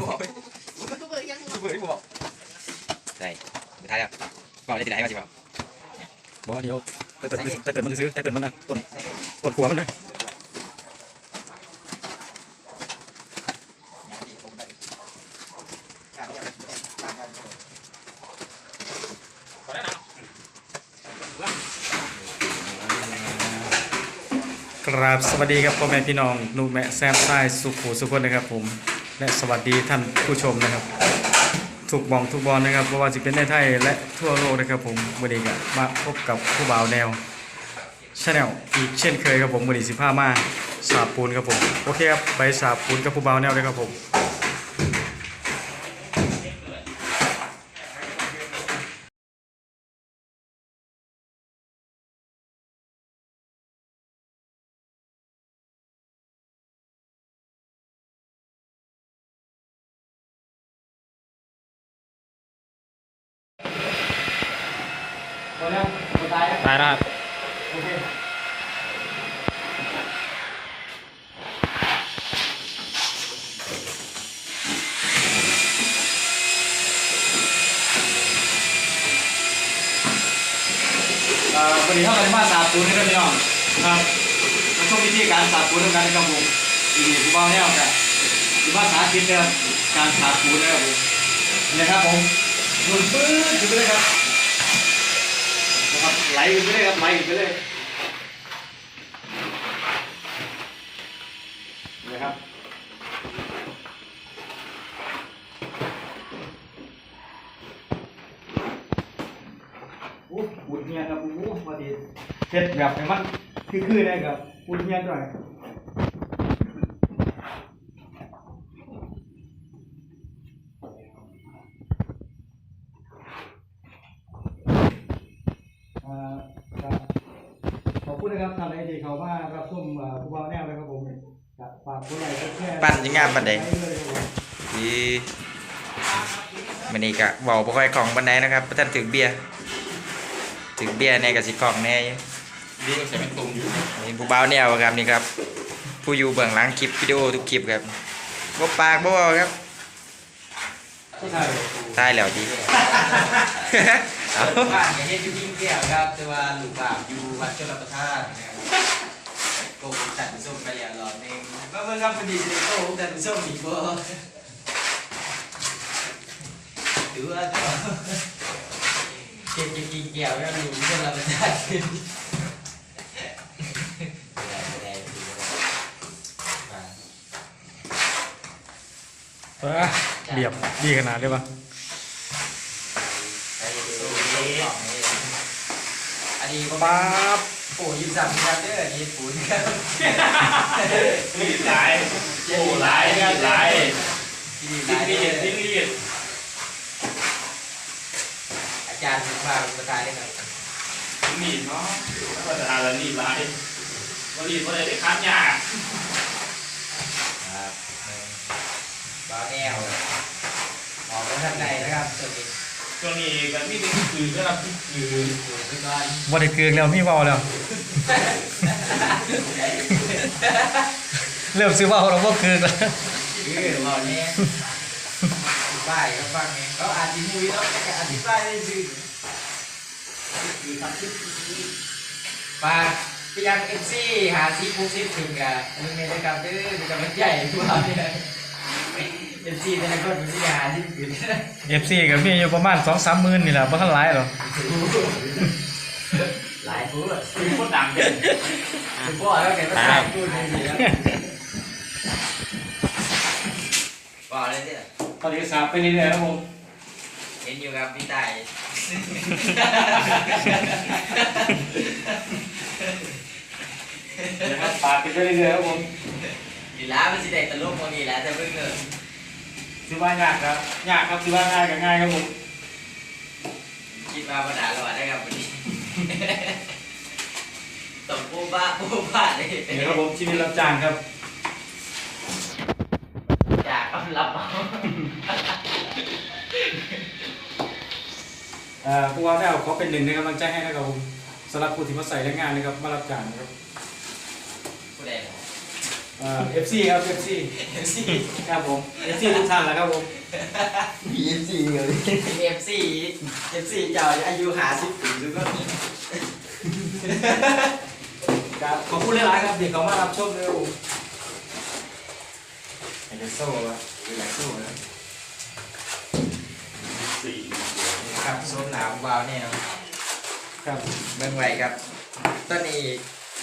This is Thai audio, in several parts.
ก็เบอร์ยังเบื่อที่บอกได้สุดท้ายแล้วบอกได้ที่ไหนมาสิบอกบอกเดี๋ยวแต่เกิดแต่เกิดมันซื้อแต่เกิดมันนะต้นต้นขัวมันนะกราบสวัสดีครับพ่อแม่พี่น้องหนูแม่แซมไซสุขุสุขคนนะครับผม และสวัสดีท่านผู้ชมนะครับ ทุกบองทุกบอลนะครับเพราะว่าจะเป็นในไทยและทั่วโลกนะครับผมวันนี้ก็มาพบกับผู้บ่าวแนวชาแนลอีกเช่นเคยครับผมวันนี้สิบห้ามาสาบปูนครับผมโอเคครับใบสาบปูนกับผู้บ่าวแนวเลยครับผม ตายแล้วครับเอ่อวันนี้เราจะมาสาบปูนนะครับพี่น้องครับมาชมวิธีการสาบปูนด้วยกันนะครับผมอีกผู้บ่าวแนวกันคือว่าสาธิตนะครับการสาบปูนนะครับผมนี่นะครับผมหนุนปื้ดขึ้นไปเลยครับนะครับ ไหลไปเลยครับไหลไปเลยนะครับโอ้ปูนเฮียครับอู้พอดีเฮ็ดแบบให้มันคือๆได้ครับปูนเฮียด้วยอ่าครับขอบ คุณนะครับท่านใดที่เขามารับชมเอ่อผู้บ่าวแนวนะครับผมครับฝากกดไลค์กดแชร์ปั้นยังงามปันใดไว้เลยครับผมที่มันนี่กะเบาบ่ค่อยของปันใดนะครับเพราะท่านถึงเบียร์ถึงเบียร์ในกะสิของแน่อยู่ดีใส่เป็นตุ่มอยู่นี่ผู้บ่าวแนวครับนี่ครับ ผู้อยู่เบื้องหลังคลิปวิดีโอทุกคลิปครับบ่ปากบ่เว้าครับใช่ตายแล้วดีเอา บ้านกับเฮ็ดอยู่ยิ่งแก้วครับ แต่ว่าหลูกบาปอยู่วัดชลประทานนะครับโกงตัดส้มไปอย่างหลอดนึงก็เมื่อครับพอดีจะได้โกงตัดส้มอีกบ่ถือว่าก็เก็บกินกินแก้วแล้วอยู่ชลประทานขึ้นได้ได้ได้เออเรียบดีขนาดเลยปะ อั นี้ป๊าบโอ้ยิบสามครับเด้อญี่ปุ่นครับรีดหลายโอ้หลายรีดหลายที่รีร้าดนรีนี้ดรีดรีดอาจารย์มาประกาศได้ครับรีดเนาะก็จะอะไรรีดหลายก็รีดเพราะอะไรได้คัดยากครับบ้าแนวออกมาทางไหนนะครับตัวนี้ ช่วงนี้กันมีแต่คือก็รับคือดูไปก่อนบไดิเกลืองแล้วมีเบาแล้ว เริ่มซื้อเบาแล้วก็เกลืองแล้วคือบอกนี้ป้ายก็ฟังไงเขาอ่านที่มุ้ยแล้วแต่อธิบายได้ซื่อคือทำคลิปปาพี่ยังเอฟซีหาซีปุ๊บซีถึงกับมึงเนี่ยนะครับเด้อจะมันใหญ่กว่าเนี่ยเอฟซีแต่ละคนมันจะหาที่ถึงเอฟซีก็มีอยู่ประมาณสองสามหมื่นนี่แหละบ่ทันหลายหรอกหลายพูดคือคนดังเป็นคุณพ่อแล้วแกก็ใส่พูดในนี้แล้วบอกเลยเนี่ยตอนนี้สาบไปเรื่อยๆครับผมเห็นอยู่ครับพี่ไต่นะครับปาดไปเรื่อยๆครับผมดีล้ามันสิได้ตลกมันนี่แหละแต่เพิ่งเนอะซื้อว่ายากครับยากครับซื้อว่าง่ายกับง่ายครับผมคิดมาปัญหาเราได้ครับวันนี้ตบปูบ้าปูบ้าเลยนี่ครับผมชีวิตรับจ้างครับจากเอารับเอาเอ่อผู้ว่าได้เอาขอเป็นหนึ่งในกำลังใจให้นะครับผมสำหรับผู้ที่มาใส่แรงงานนะครับมารับจ้างนะครับผู้ใด เนาะเอ่อฟซีครับเอฟซีเอฟซีครับผมเอฟซีทุกท่านแหละครับผมเอฟซีเอฟซีเอฟซีเจ้าอายุหาสิบปีแล้วก็ครับขอบคุณหลายๆครับเดี๋ยวเขามารับชมเลยครับผมไอ้เจะโซ่อะอยากโซ่นะสี่ครับโซนหนาวเบาแน่นอนครับเบิ่งไว้ครับตอนนี้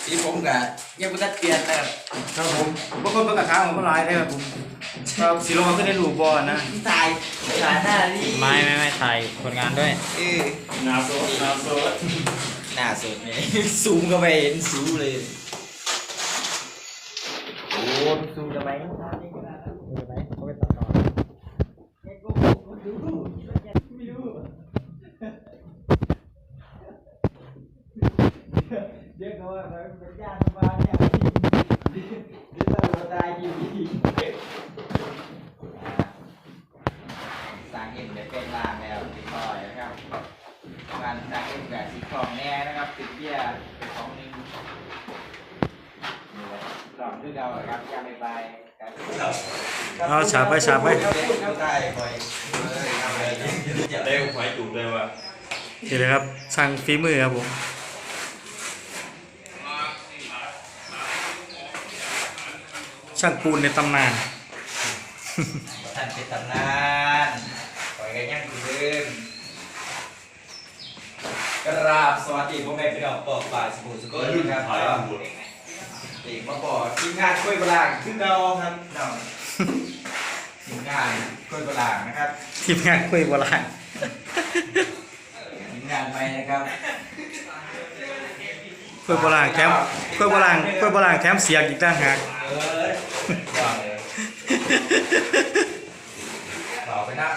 ที่ผมกับยังไม่ได้เปลี่ยนนะครับครับผมบางคนประกาศทางของคนร้ายเลยครับผมครับสีลงมาขึ้นในรูปบอลนะถ่ายถ่ายหน้านี่ไม่ไม่ไม่ถ่ายผลงานด้วยเออนาโซดนาโซดหน้าสุดนี่ซูมเข้าไปเห็นสูเลยโอ้ซูมทำไมเขาไปตัดต่อ ไม่รู้ไม่รู้เดี๋ย ว่าเขาเป็นญาติบ้านเนี่ยเดี๋ยวเราตายอยู่ดีสร้างเอ็มเดี๋ยวเป็นลางแล้วติดต่อยนะครับการสร้างเอ็มกับสีทองแน่นะครับติดเบี้ยเป็นของหนึ่งหลอด้วยเราครับยาไม่ไปครับเอาฉาบไปฉาบไปได้ไปจะไฟจุกเลยว่ะเดี๋ยวนะครับสั่งฝีมือครับผม ช่างปูนในตำนาน ท่านเป็นตำนานปล่อยกันยังคือเดิมกราบสวัสดีพ่อแม่พี่น้องปอกป่าสมุทรสกลครับถ่ายก็หมดเด็กมาบอกทีมงานกล้วยบลางคือเก่าครับน้องทีมงานกล้วยบลางนะครับทีมงานคุยโบราณทีมงานไปนะครับคุยโบราณแถมคุยโบราณคุยโบราณแถมเสียงอีกต่างหาก เออว่างเลยบอกไปนะ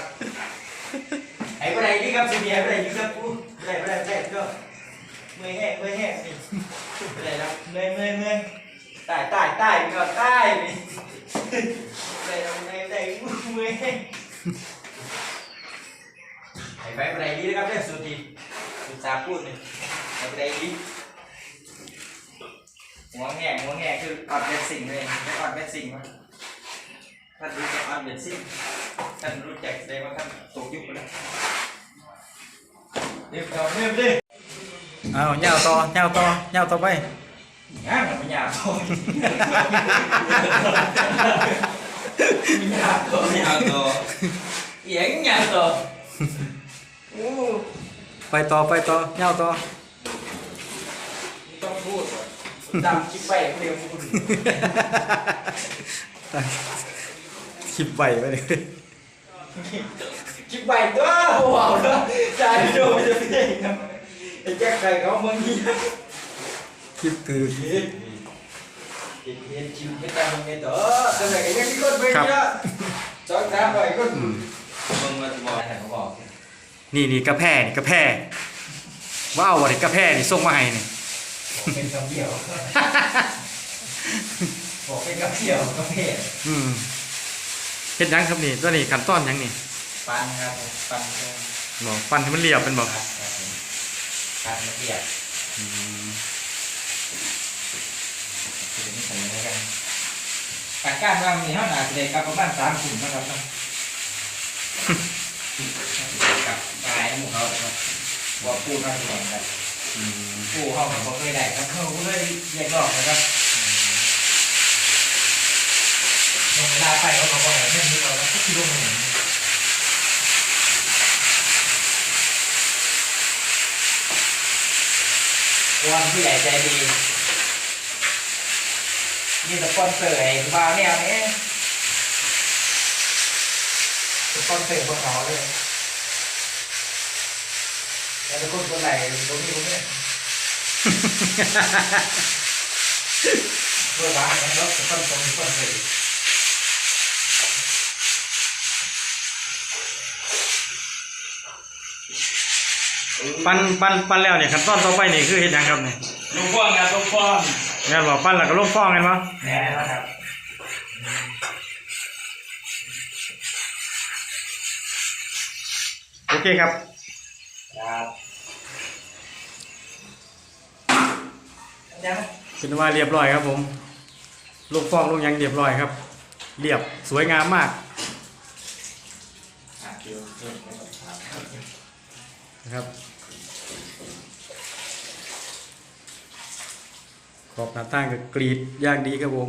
ไอ้คนไหนนี่ครับซีเนียร์คนไหนนี่ครับอู้คนไหนคนไหนคนไหนก็เมื่อยแห้งเมื่อยแห้งนี่คนไหนครับเมื่อยเมื่อยเมื่อยตายตายตายก่อนตายนี่คนไหนคนไหนคนไหนเมื่อยแห้งไอ้ไปคนไหนนี่นะครับเรื่องสุดทีสุดสาพูดเลยไอ้คนไหนนี่ หัวแง่หัวแง่คือออดเป็นสิ่งเลยไม่ออดเป็นสิ่งวะท่านรู้จักออดเป็นสิ่งท่านรู้จักแสดงว่าท่านตกยุคไปแล้วเรียบร้อยเรียบเลยเอาเงาต่อเงาต่อเงาต่อไปงานมันหยาบโตมันหยาบโตหยาบโตเอียงหยาบโตโอ้ไปต่อไปต่อเงาต่อต้องพูด ดำคิดไปเร็วคุณคลิปใบไปเลยคิดไปตัวว้าวนะใจโดนจะเพ่งนะไอ้แจ็คใครเขาเมืองนี้คลิปคือเฮ็ดเฮ็ดเฮ็ดชิวเฮ็ดตามมึงไงต่อแต่ไหนก็ยังมีคนไปเยอะสองสามร้อยคนมึงมาบอกไหนเขาบอกนี่นี่กระแพร่นี่กระแพร่ว้าวอะไรกระแพร่นี่ส่งมาให้นี่บอก เป็นคำเดียวบอกเป็นคำเดียวคำเพศอืมเฮ็ดหยังครับนี่ตัวนี้ขั้นตอนหยังนี่ปันครับปันครับบอกปั้นให้มันเรียบเป็นบอกปันละเอียดจะไม่ใส่อะไรกันการการวางมีเท่าไหร่เด็กกับประมาณสามกลุ่มนะครับเนาะกับกายหมู่เขาครับบอกพูดมาก่อนครับ อืมผู้ห้องผมเคยได้ครับเขาเลยแยกออกนะครับลงเวลาไปเขาบอกว่าแค่นี้เราแล้วก็คิดว่ามันวันผู้ใหญ่ใจดีนี่สปอนเซอร์ไอ้บ้าแนวนี้สปอนเซอร์พวกเขาเลย แล้วทุกคนคนไหนตรงนี้ตรงนี้เพื่อวางนะครับจะต้องตรงนี้ต้องเลยปั้นปั้นปั้นแล้วเนี่ยขั้นตอนต่อไปนี่คือเฮ็ดหยังครับนี่ลูกพ่องานลูกพ่องงานบอกปั้นแล้วก็ลงฟองกันบ่แน่แล้วครับโอเคครับ ครับยังเป็นว่าเรียบร้อยครับผม ลูกฟองลูกหยังเรียบร้อยครับ เรียบสวยงามมากอะเดี๋ยวเพิ่มไปก่อนครับนะครับ ขอบหน้าต่างกับกรีดอย่างดีครับผม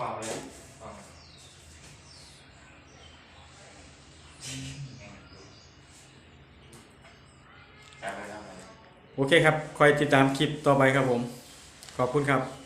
ว่าเลยว่าจับไปจับไปโอเคครับ คอยติดตามคลิปต่อไปครับผม ขอบคุณครับ